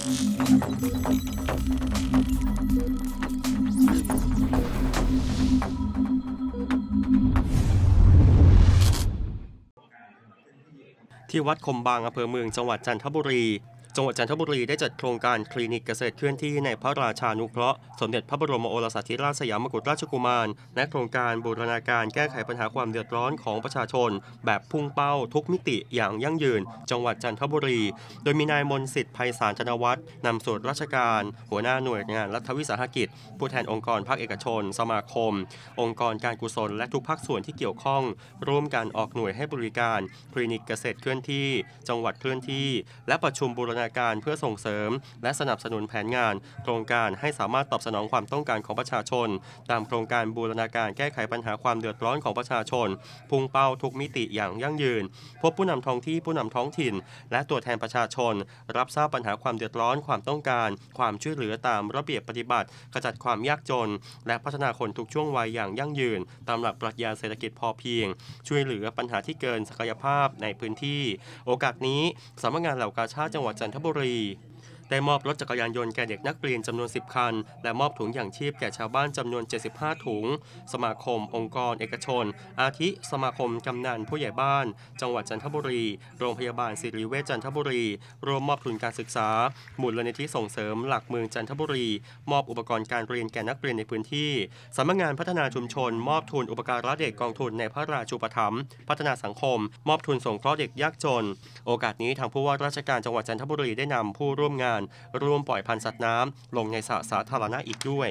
ที่วัดคมบางอำเภอเมืองจังหวัดจันทบุรี จังหวัดจันทบุรีได้จัดโครงการคลินิกเกษตรเคลื่อนที่ในพระราชานุเคราะห์สมเด็จพระบรมโอรสาธิราชสยามกุฎราชกุมาร และโครงการบูรณาการแก้ไขปัญหาความเดือดร้อนของประชาชน แบบพุ่งเป้าทุกมิติอย่างยั่งยืน จังหวัดจันทบุรี โดยมีนายมนสิทธิ์ไพศาลธนวัฒน์นำส่วนราชการ หัวหน้าหน่วยงานรัฐวิสาหกิจ ผู้แทนองค์กรภาคเอกชน สมาคม องค์กรการกุศลและทุกภาคส่วนที่เกี่ยวข้อง ร่วมกันออกหน่วยให้บริการคลินิกเกษตรเคลื่อนที่ จังหวัดเคลื่อนที่ และประชุมบูรณาการเพื่อส่งเสริม และสนับสนุนแผนงาน โครงการให้สามารถตอบสนองความต้องการของประชาชน ตามโครงการบูรณาการแก้ไขปัญหาความเดือดร้อนของประชาชน พุ่งเป้าทุกมิติอย่างยั่งยืน พบผู้นำท้องที่ผู้นำท้องถิ่น และตัวแทนประชาชน รับทราบปัญหาความเดือดร้อนความต้องการ ความช่วยเหลือตามระเบียบปฏิบัติขจัดความยากจน และพัฒนาคนทุกช่วงวัยอย่างยั่งยืน ตามหลักปรัชญาเศรษฐกิจพอเพียง ช่วยเหลือปัญหาที่เกินศักยภาพในพื้นที่ โอกาสนี้สำนักงานเหล่ากาชาติจังหวัดจันทบุรี ได้มอบรถจักรยานยนต์แก่เด็กนักเรียนจำนวน 10 คัน และมอบถุงอย่างชีพแก่ชาวบ้านจำนวน 75 ถุง สมาคม องค์กร เอกชน อาทิ สมาคมกำนันผู้ใหญ่บ้าน จังหวัดจันทบุรี โรงพยาบาลศิริเวชจันทบุรี รวมมอบทุนการศึกษามูลนิธิส่งเสริมหลักเมืองจันทบุรี มอบอุปกรณ์การเรียนแก่นักเรียนในพื้นที่สำนักงานพัฒนาชุมชน มอบทุนอุปการะเด็กกองทุนในพระราชูปถัมภ์พัฒนาสังคม มอบทุนสงเคราะห์เด็กยากจน โอกาสนี้ทางผู้ว่าราชการจังหวัดจันทบุรีได้นำผู้ร่วมงานร่วมปล่อยพันธุ์สัตว์น้ำลงในสระสาธารณะอีกด้วย